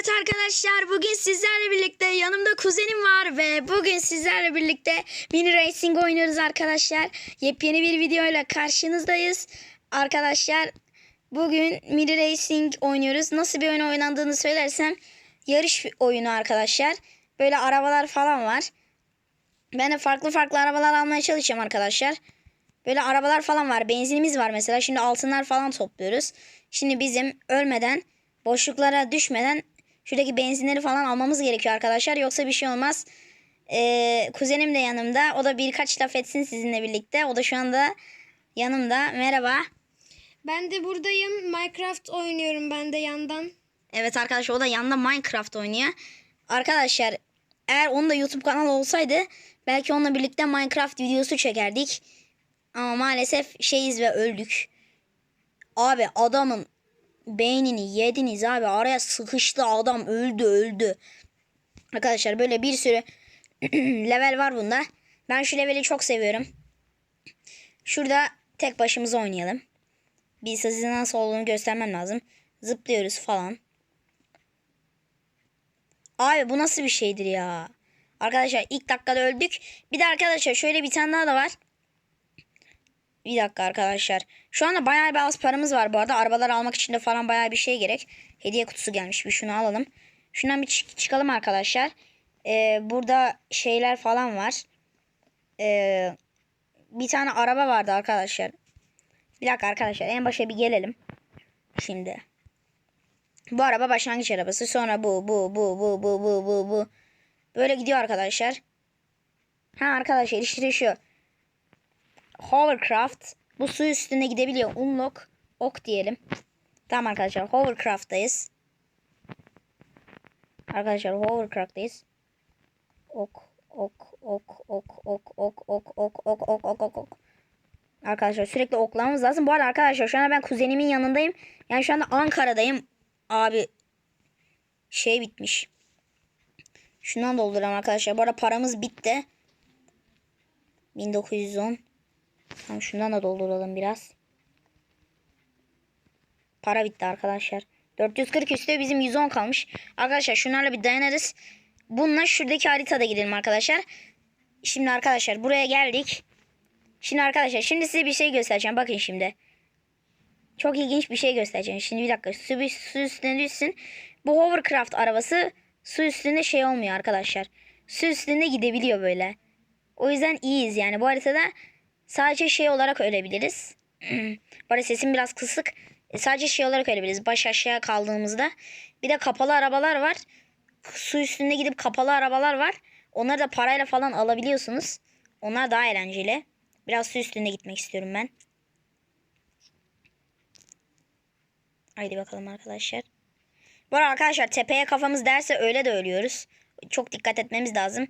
Evet arkadaşlar bugün sizlerle birlikte yanımda kuzenim var ve bugün sizlerle birlikte mini racing oynuyoruz arkadaşlar. Yepyeni bir videoyla karşınızdayız. Arkadaşlar bugün mini racing oynuyoruz. Nasıl bir oyun oynandığını söylersem yarış oyunu arkadaşlar. Böyle arabalar falan var. Ben de farklı farklı arabalar almaya çalışacağım arkadaşlar. Böyle arabalar falan var. Benzinimiz var mesela. Şimdi altınlar falan topluyoruz. Şimdi bizim ölmeden boşluklara düşmeden şuradaki benzinleri falan almamız gerekiyor arkadaşlar. Yoksa bir şey olmaz. Ee, kuzenim de yanımda. O da birkaç laf etsin sizinle birlikte. O da şu anda yanımda. Merhaba. Ben de buradayım. Minecraft oynuyorum ben de yandan. Evet arkadaşlar o da yanında Minecraft oynuyor. Arkadaşlar eğer onun da YouTube kanalı olsaydı belki onunla birlikte Minecraft videosu çekerdik. Ama maalesef şeyiz ve öldük. Abi adamın beynini yediniz abi. Araya sıkıştı adam öldü öldü. Arkadaşlar böyle bir sürü level var bunda. Ben şu leveli çok seviyorum. Şurada tek başımıza oynayalım. Bir size nasıl olduğunu göstermem lazım. Zıplıyoruz falan. Abi bu nasıl bir şeydir ya? Arkadaşlar ilk dakikada öldük. Bir de arkadaşlar şöyle bir tane daha da var. Bir dakika arkadaşlar. Şu anda bayağı bir az paramız var bu arada. Arabalar almak için de falan bayağı bir şey gerek. Hediye kutusu gelmiş. Bir şunu alalım. Şundan bir çık- çıkalım arkadaşlar. Ee, burada şeyler falan var. Ee, bir tane araba vardı arkadaşlar. Bir dakika arkadaşlar. En başa bir gelelim. Şimdi. Bu araba başlangıç arabası. Sonra bu, bu, bu, bu, bu, bu, bu, bu. Böyle gidiyor arkadaşlar. Ha arkadaşlar işte. Hovercraft. Bu su üstünde gidebiliyor. Unlock. Ok diyelim. Tamam arkadaşlar. Hovercraft'tayız. Arkadaşlar Hovercraft'tayız. Ok. Ok. Ok. Ok. Ok. Ok. Ok. Ok. Ok. Ok. Ok. Ok. Ok. Arkadaşlar sürekli oklamamız lazım. Bu arada arkadaşlar şu anda ben kuzenimin yanındayım. Yani şu anda Ankara'dayım. Abi şey bitmiş. Şundan dolduralım arkadaşlar. Bu arada paramız bitti. 1910. Tamam şundan da dolduralım biraz. Para bitti arkadaşlar. 440 üstü bizim 110 kalmış. Arkadaşlar şunlarla bir dayanırız. Bununla şuradaki haritada gidelim arkadaşlar. Şimdi arkadaşlar buraya geldik. Şimdi arkadaşlar şimdi size bir şey göstereceğim. Bakın şimdi. Çok ilginç bir şey göstereceğim. Şimdi bir dakika su, su üstüne düşsün. Bu hovercraft arabası su üstünde şey olmuyor arkadaşlar. Su üstünde gidebiliyor böyle. O yüzden iyiyiz yani. Bu haritada sadece şey olarak ölebiliriz. Arada sesim biraz kısık. E, sadece şey olarak ölebiliriz. Baş aşağı kaldığımızda. Bir de kapalı arabalar var. Su üstünde gidip kapalı arabalar var. Onları da parayla falan alabiliyorsunuz. Onlar daha eğlenceli. Biraz su üstünde gitmek istiyorum ben. Haydi bakalım arkadaşlar. Bu arkadaşlar tepeye kafamız derse öyle de ölüyoruz. Çok dikkat etmemiz lazım.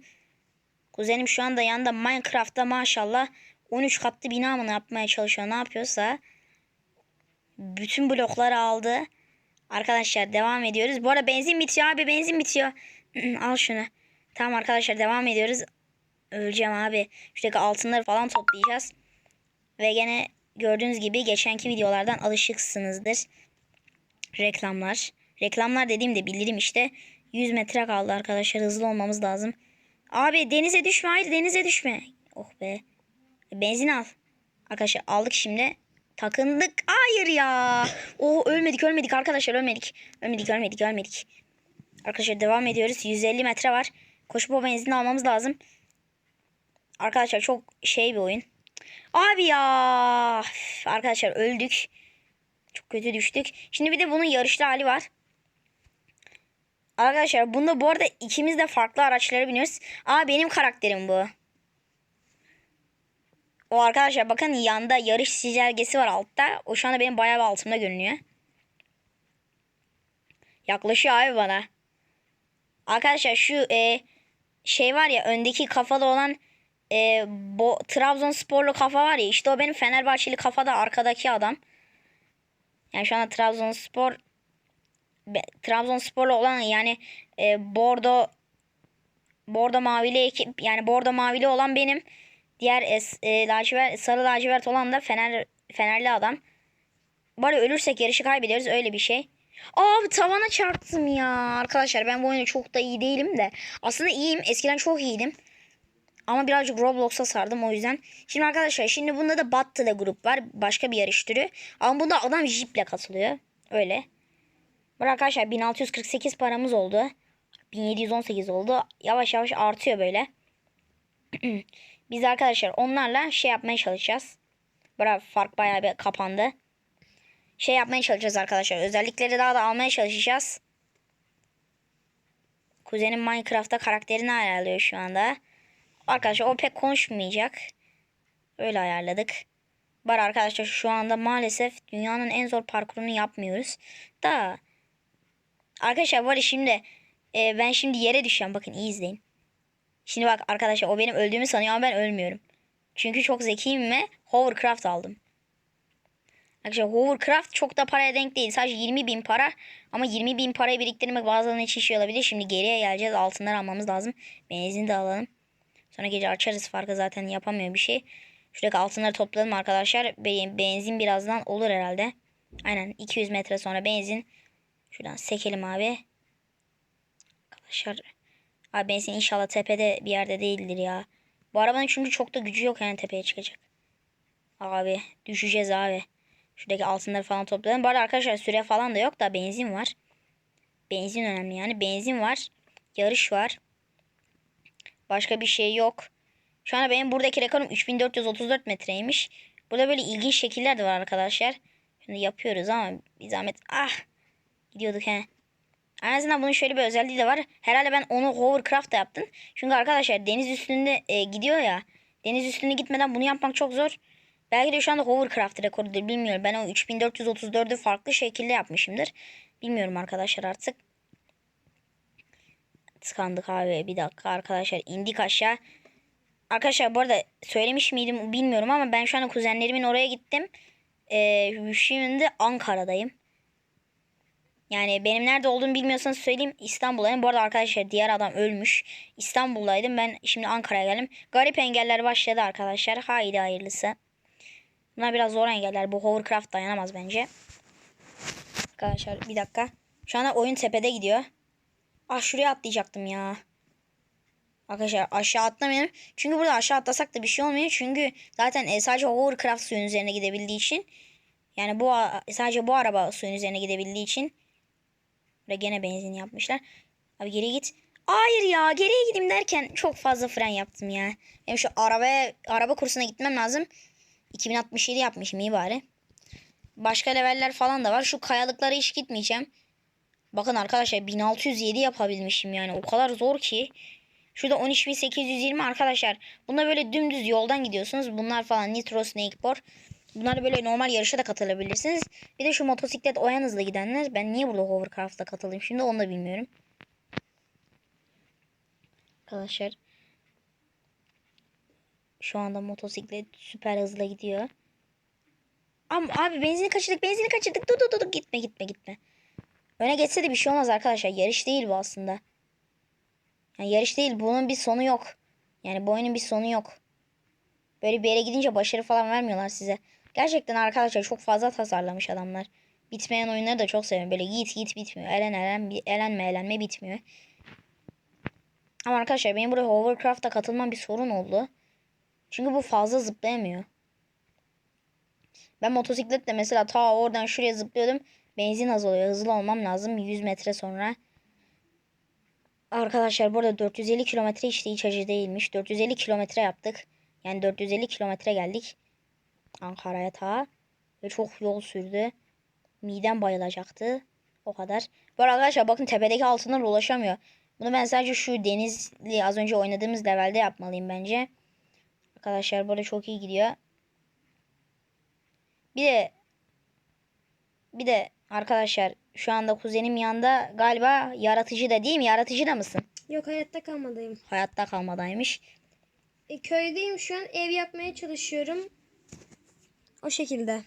Kuzenim şu anda yanında Minecraft'ta maşallah 13 katlı bina mı yapmaya çalışıyor ne yapıyorsa. Bütün blokları aldı. Arkadaşlar devam ediyoruz. Bu arada benzin bitiyor abi benzin bitiyor. Al şunu. Tamam arkadaşlar devam ediyoruz. Öleceğim abi. Şuradaki altınları falan toplayacağız. Ve gene gördüğünüz gibi geçenki videolardan alışıksınızdır. Reklamlar. Reklamlar dediğimde bildirim işte. 100 metre kaldı arkadaşlar. Hızlı olmamız lazım. Abi denize düşme. Hayır denize düşme. Oh be. Benzin al. Arkadaşlar aldık şimdi. Takındık. Hayır ya. Oh ölmedik ölmedik arkadaşlar ölmedik. Ölmedik ölmedik ölmedik. Arkadaşlar devam ediyoruz. 150 metre var. Koşup o benzin almamız lazım. Arkadaşlar çok şey bir oyun. Abi ya. Arkadaşlar öldük. Çok kötü düştük. Şimdi bir de bunun yarışlı hali var. Arkadaşlar bunda bu arada ikimiz de farklı araçlara biniyoruz. Aa benim karakterim bu. O arkadaşlar bakın yanda yarış çizelgesi var altta. O şu anda benim bayağı bir altımda görünüyor. Yaklaşıyor abi bana. Arkadaşlar şu e, şey var ya öndeki kafalı olan e, bo, Trabzonsporlu kafa var ya işte o benim Fenerbahçeli kafada arkadaki adam. Yani şu anda Trabzonspor be- Trabzonsporlu olan yani e, bordo bordo mavili ekip yani bordo mavili olan benim. Diğer e, s- e, lacivert, sarı lacivert olan da Fener Fenerli adam. Bari ölürsek yarışı kaybederiz öyle bir şey. Abi tavana çarptım ya. Arkadaşlar ben bu oyunda çok da iyi değilim de. Aslında iyiyim. Eskiden çok iyiydim. Ama birazcık Roblox'a sardım o yüzden. Şimdi arkadaşlar şimdi bunda da Battle grup var. Başka bir yarış türü. Ama bunda adam jiple katılıyor. Öyle. Bak arkadaşlar 1648 paramız oldu. 1718 oldu. Yavaş yavaş artıyor böyle. Biz arkadaşlar onlarla şey yapmaya çalışacağız. Bırak fark bayağı bir kapandı. Şey yapmaya çalışacağız arkadaşlar. Özellikleri daha da almaya çalışacağız. Kuzenim Minecraft'ta karakterini ayarlıyor şu anda. Arkadaşlar o pek konuşmayacak. Öyle ayarladık. Var arkadaşlar şu anda maalesef dünyanın en zor parkurunu yapmıyoruz. Da arkadaşlar var şimdi e, ben şimdi yere düşeceğim. Bakın iyi izleyin. Şimdi bak arkadaşlar o benim öldüğümü sanıyor ama ben ölmüyorum. Çünkü çok zekiyim ve hovercraft aldım. Arkadaşlar hovercraft çok da paraya denk değil. Sadece 20 bin para. Ama 20 bin parayı biriktirmek bazılarının için şey olabilir. Şimdi geriye geleceğiz. Altınları almamız lazım. Benzin de alalım. Sonra gece açarız farkı zaten yapamıyor bir şey. Şuradaki altınları toplayalım arkadaşlar. Be- Benzin birazdan olur herhalde. Aynen 200 metre sonra benzin. Şuradan sekelim abi. Arkadaşlar. Abi benzin inşallah tepede bir yerde değildir ya. Bu arabanın çünkü çok da gücü yok yani tepeye çıkacak. Abi düşeceğiz abi. Şuradaki altınları falan toplayalım. Bu arada arkadaşlar süre falan da yok da benzin var. Benzin önemli yani. Benzin var. Yarış var. Başka bir şey yok. Şu anda benim buradaki rekorum 3434 metreymiş. Burada böyle ilginç şekiller de var arkadaşlar. Şimdi yapıyoruz ama bir zahmet. Ah! Gidiyorduk he. En azından bunun şöyle bir özelliği de var. Herhalde ben onu hovercraft yaptım. Çünkü arkadaşlar deniz üstünde e, gidiyor ya. Deniz üstünde gitmeden bunu yapmak çok zor. Belki de şu anda hovercraft rekorudur bilmiyorum. Ben o 3434'ü farklı şekilde yapmışımdır. Bilmiyorum arkadaşlar artık. Tıkandık abi bir dakika arkadaşlar indik aşağı. Arkadaşlar bu arada söylemiş miydim bilmiyorum ama ben şu anda kuzenlerimin oraya gittim. Ee, şimdi Ankara'dayım. Yani benim nerede olduğumu bilmiyorsanız söyleyeyim İstanbul'dayım. Bu arada arkadaşlar diğer adam ölmüş. İstanbul'daydım ben şimdi Ankara'ya geldim. Garip engeller başladı arkadaşlar. Haydi hayırlısı. Bunlar biraz zor engeller. Bu hovercraft dayanamaz bence. Arkadaşlar bir dakika. Şu anda oyun tepede gidiyor. Ah şuraya atlayacaktım ya. Arkadaşlar aşağı atlamayalım. Çünkü burada aşağı atlasak da bir şey olmuyor. Çünkü zaten e, sadece hovercraft suyun üzerine gidebildiği için. Yani bu sadece bu araba suyun üzerine gidebildiği için. Ve gene benzin yapmışlar. Abi geri git. Hayır ya geriye gideyim derken çok fazla fren yaptım ya. Benim şu arabaya araba kursuna gitmem lazım. 2067 yapmışım iyi bari. Başka leveller falan da var. Şu kayalıklara hiç gitmeyeceğim. Bakın arkadaşlar 1607 yapabilmişim yani. O kadar zor ki. Şurada 13820 arkadaşlar. Bunda böyle dümdüz yoldan gidiyorsunuz. Bunlar falan Nitro Snakeboard. Bunlar böyle normal yarışa da katılabilirsiniz. Bir de şu motosiklet o en hızlı gidenler. Ben niye burada hovercraft'ta katılayım şimdi onu da bilmiyorum. Arkadaşlar. Şu anda motosiklet süper hızlı gidiyor. Ama abi benzini kaçırdık benzini kaçırdık. Dur dur dur. gitme gitme gitme. Öne geçse de bir şey olmaz arkadaşlar. Yarış değil bu aslında. Yani yarış değil. Bunun bir sonu yok. Yani bu oyunun bir sonu yok. Böyle bir yere gidince başarı falan vermiyorlar size. Gerçekten arkadaşlar çok fazla tasarlamış adamlar. Bitmeyen oyunları da çok seviyorum. Böyle git git bitmiyor. Elen elen elenme elenme bitmiyor. Ama arkadaşlar benim buraya Hovercraft'a katılmam bir sorun oldu. Çünkü bu fazla zıplayamıyor. Ben motosikletle mesela ta oradan şuraya zıplıyordum. Benzin azalıyor. Hızlı olmam lazım 100 metre sonra. Arkadaşlar burada 450 kilometre işte hiç acı değilmiş. 450 kilometre yaptık. Yani 450 kilometre geldik. Ankara'ya ta. Ve çok yol sürdü. Midem bayılacaktı. O kadar. Bu arkadaşlar bakın tepedeki altınlar ulaşamıyor. Bunu ben sadece şu denizli az önce oynadığımız levelde yapmalıyım bence. Arkadaşlar burada çok iyi gidiyor. Bir de bir de arkadaşlar şu anda kuzenim yanında galiba yaratıcı da değil mi? Yaratıcı da mısın? Yok hayatta kalmadayım. Hayatta kalmadaymış. E, köydeyim şu an ev yapmaya çalışıyorum. O şekilde.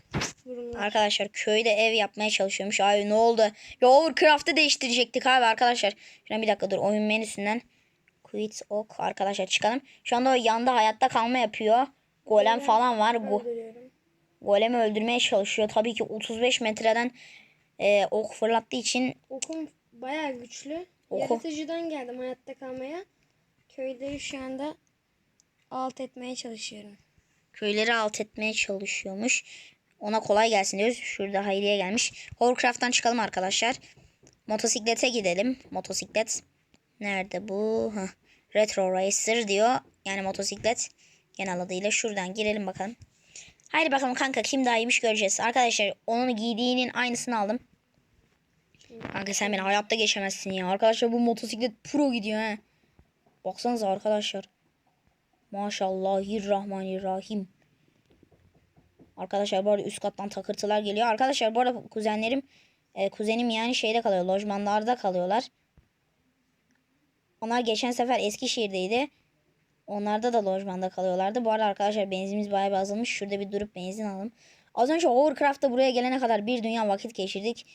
Arkadaşlar köyde ev yapmaya çalışıyormuş. Abi ne oldu? Ya Overcraft'ı değiştirecektik abi arkadaşlar. Şuna bir dakika dur oyun menüsünden. Quit ok arkadaşlar çıkalım. Şu anda o yanda hayatta kalma yapıyor. Golem falan var. Go. Golemi öldürmeye çalışıyor. Tabii ki 35 metreden e, ok fırlattığı için Okum bayağı güçlü. Oku. Yaratıcıdan geldim hayatta kalmaya. Köyleri şu anda alt etmeye çalışıyorum. Köyleri alt etmeye çalışıyormuş. Ona kolay gelsin diyoruz. Şurada Hayriye gelmiş. Hovercraft'tan çıkalım arkadaşlar. Motosiklete gidelim. Motosiklet. Nerede bu? Hah. Retro Racer diyor. Yani motosiklet. Genel adıyla şuradan girelim bakalım. Haydi bakalım kanka kim daha iyiymiş göreceğiz. Arkadaşlar onun giydiğinin aynısını aldım. Kanka sen beni hayatta geçemezsin ya. Arkadaşlar bu motosiklet pro gidiyor he. Baksanıza arkadaşlar. Maşallahirrahmanirrahim. Arkadaşlar bu arada üst kattan takırtılar geliyor. Arkadaşlar bu arada kuzenlerim e, kuzenim yani şeyde kalıyor. Lojmanlarda kalıyorlar. Onlar geçen sefer Eskişehir'deydi. Onlarda da lojmanda kalıyorlardı. Bu arada arkadaşlar benzinimiz bayağı bir azalmış. Şurada bir durup benzin alalım. Az önce Overcraft'ta buraya gelene kadar bir dünya vakit geçirdik.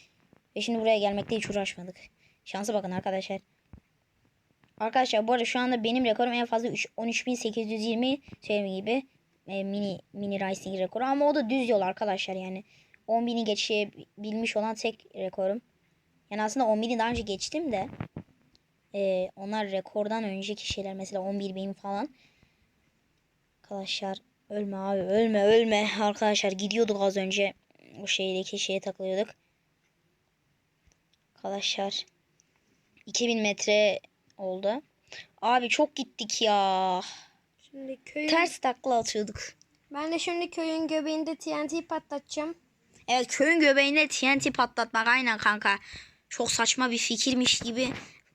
Ve şimdi buraya gelmekte hiç uğraşmadık. Şansa bakın arkadaşlar. Arkadaşlar bu arada şu anda benim rekorum en fazla 3 13820 şey gibi e, mini mini racing rekoru ama o da düz yol arkadaşlar yani 10.000'i geçebilmiş olan tek rekorum. Yani aslında 10.000'i daha önce geçtim de e, onlar rekordan önceki şeyler mesela 11.000 falan. Arkadaşlar ölme abi ölme ölme arkadaşlar gidiyorduk az önce o şeydeki şeye takılıyorduk. Arkadaşlar 2000 metre oldu. Abi çok gittik ya. Şimdi köyün... Ters takla atıyorduk. Ben de şimdi köyün göbeğinde TNT patlatacağım. Evet köyün göbeğinde TNT patlatmak aynen kanka. Çok saçma bir fikirmiş gibi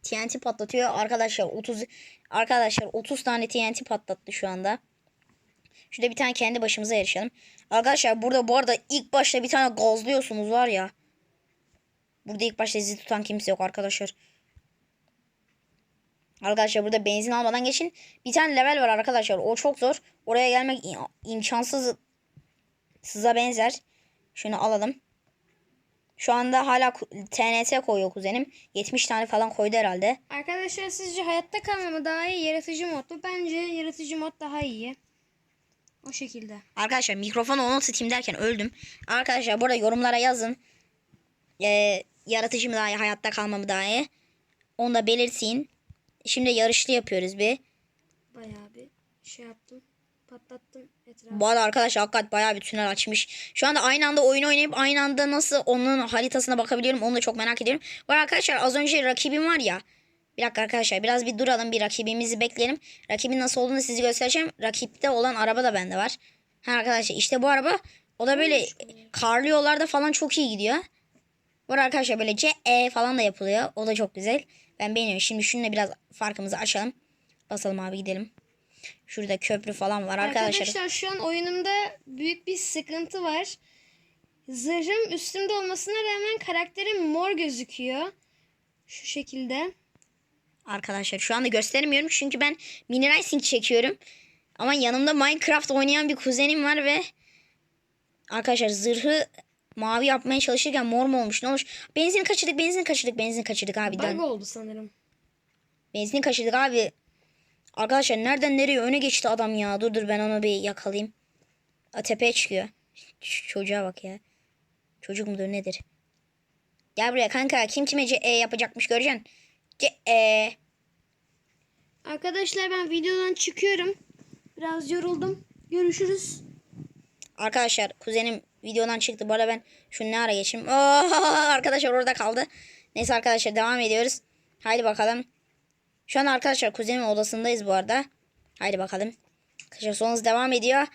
TNT patlatıyor. Arkadaşlar 30 arkadaşlar 30 tane TNT patlattı şu anda. Şurada bir tane kendi başımıza yarışalım. Arkadaşlar burada bu arada ilk başta bir tane gazlıyorsunuz var ya. Burada ilk başta sizi tutan kimse yok arkadaşlar. Arkadaşlar burada benzin almadan geçin. Bir tane level var arkadaşlar. O çok zor. Oraya gelmek im- imkansız. Sıza benzer. Şunu alalım. Şu anda hala TNT koyuyor kuzenim. 70 tane falan koydu herhalde. Arkadaşlar sizce hayatta kalma mı daha iyi yaratıcı mod mu? Bence yaratıcı mod daha iyi. O şekilde. Arkadaşlar mikrofonu onu tutayım derken öldüm. Arkadaşlar burada yorumlara yazın. Ee, yaratıcı mı daha iyi, hayatta kalma mı daha iyi? Onu da belirtin. Şimdi yarışlı yapıyoruz bir. Bayağı bir şey yaptım. Patlattım etrafı. Bu arada arkadaşlar hakikaten bayağı bir tünel açmış. Şu anda aynı anda oyun oynayıp aynı anda nasıl onun haritasına bakabiliyorum onu da çok merak ediyorum. Arada arkadaşlar az önce rakibim var ya. Bir dakika arkadaşlar biraz bir duralım bir rakibimizi bekleyelim. Rakibin nasıl olduğunu size göstereceğim. Rakipte olan araba da bende var. Ha arkadaşlar işte bu araba o da böyle karlı yollarda falan çok iyi gidiyor. Bu arkadaşlar böyle C, E falan da yapılıyor. O da çok güzel. Ben beğeniyorum. Şimdi şununla biraz farkımızı açalım. Basalım abi gidelim. Şurada köprü falan var arkadaşlar. Arkadaşlar şu an oyunumda büyük bir sıkıntı var. Zırhım üstümde olmasına rağmen karakterim mor gözüküyor. Şu şekilde. Arkadaşlar şu anda gösteremiyorum çünkü ben mini racing çekiyorum. Ama yanımda Minecraft oynayan bir kuzenim var ve arkadaşlar zırhı mavi yapmaya çalışırken mor mu olmuş ne olmuş? Benzin kaçırdık benzin kaçırdık benzin kaçırdık abi. Bug oldu sanırım. Benzin kaçırdık abi. Arkadaşlar nereden nereye öne geçti adam ya. Dur dur ben onu bir yakalayayım. A, tepeye çıkıyor. Ç- çocuğa bak ya. Çocuk mudur nedir? Gel buraya kanka. Kim kime E yapacakmış göreceksin. E. Arkadaşlar ben videodan çıkıyorum. Biraz yoruldum. Görüşürüz. Arkadaşlar kuzenim videodan çıktı. Bu arada ben şunu ne ara geçeyim. Arkadaşlar orada kaldı. Neyse arkadaşlar devam ediyoruz. Haydi bakalım. Şu an arkadaşlar kuzenimin odasındayız bu arada. Haydi bakalım. Arkadaşlar sonumuz devam ediyor.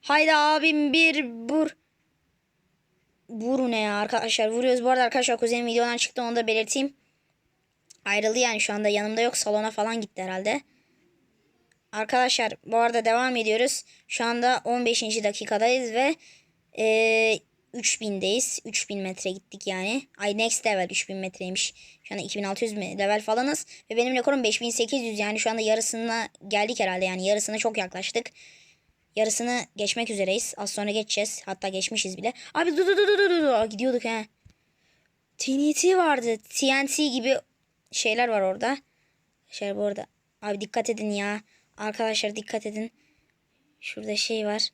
Haydi abim bir vur. Vur ne ya arkadaşlar vuruyoruz. Bu arada arkadaşlar kuzenim videodan çıktı onu da belirteyim. Ayrıldı yani şu anda yanımda yok. Salona falan gitti herhalde. Arkadaşlar bu arada devam ediyoruz. Şu anda 15. dakikadayız ve e, 3000'deyiz. 3000 metre gittik yani. Ay next level 3000 metreymiş. Şu anda 2600 me- level falanız. Ve benim rekorum 5800 yani şu anda yarısına geldik herhalde yani yarısına çok yaklaştık. Yarısını geçmek üzereyiz. Az sonra geçeceğiz. Hatta geçmişiz bile. Abi dur dur dur dur dur dur. Gidiyorduk he. TNT vardı. TNT gibi şeyler var orada. Şey bu arada. Abi dikkat edin ya. Arkadaşlar dikkat edin. Şurada şey var.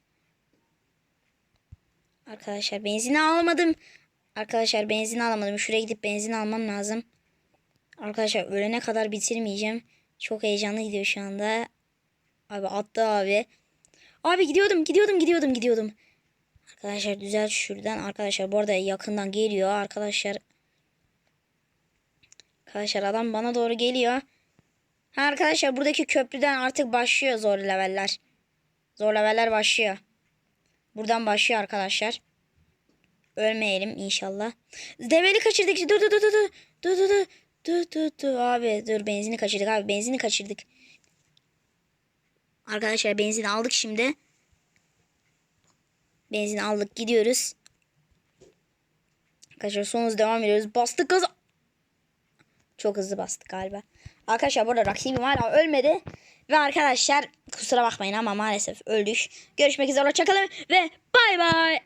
Arkadaşlar benzini almadım. Arkadaşlar benzin alamadım. Şuraya gidip benzin almam lazım. Arkadaşlar ölene kadar bitirmeyeceğim. Çok heyecanlı gidiyor şu anda. Abi attı abi. Abi gidiyordum gidiyordum gidiyordum gidiyordum. Arkadaşlar düzel şuradan. Arkadaşlar bu arada yakından geliyor. Arkadaşlar. Arkadaşlar adam bana doğru geliyor. Ha arkadaşlar buradaki köprüden artık başlıyor zor leveller. Zor leveller başlıyor. Buradan başlıyor arkadaşlar. Ölmeyelim inşallah. Develi kaçırdık. Dur dur dur dur dur. Dur dur dur. Dur dur abi dur benzini kaçırdık abi benzini kaçırdık. Arkadaşlar benzin aldık şimdi. Benzin aldık gidiyoruz. Arkadaşlar son devam ediyoruz. Bastık gaza. Çok hızlı bastık galiba. Arkadaşlar burada rakibim hala ölmedi. Ve arkadaşlar kusura bakmayın ama maalesef öldük. Görüşmek üzere hoşçakalın ve bay bay.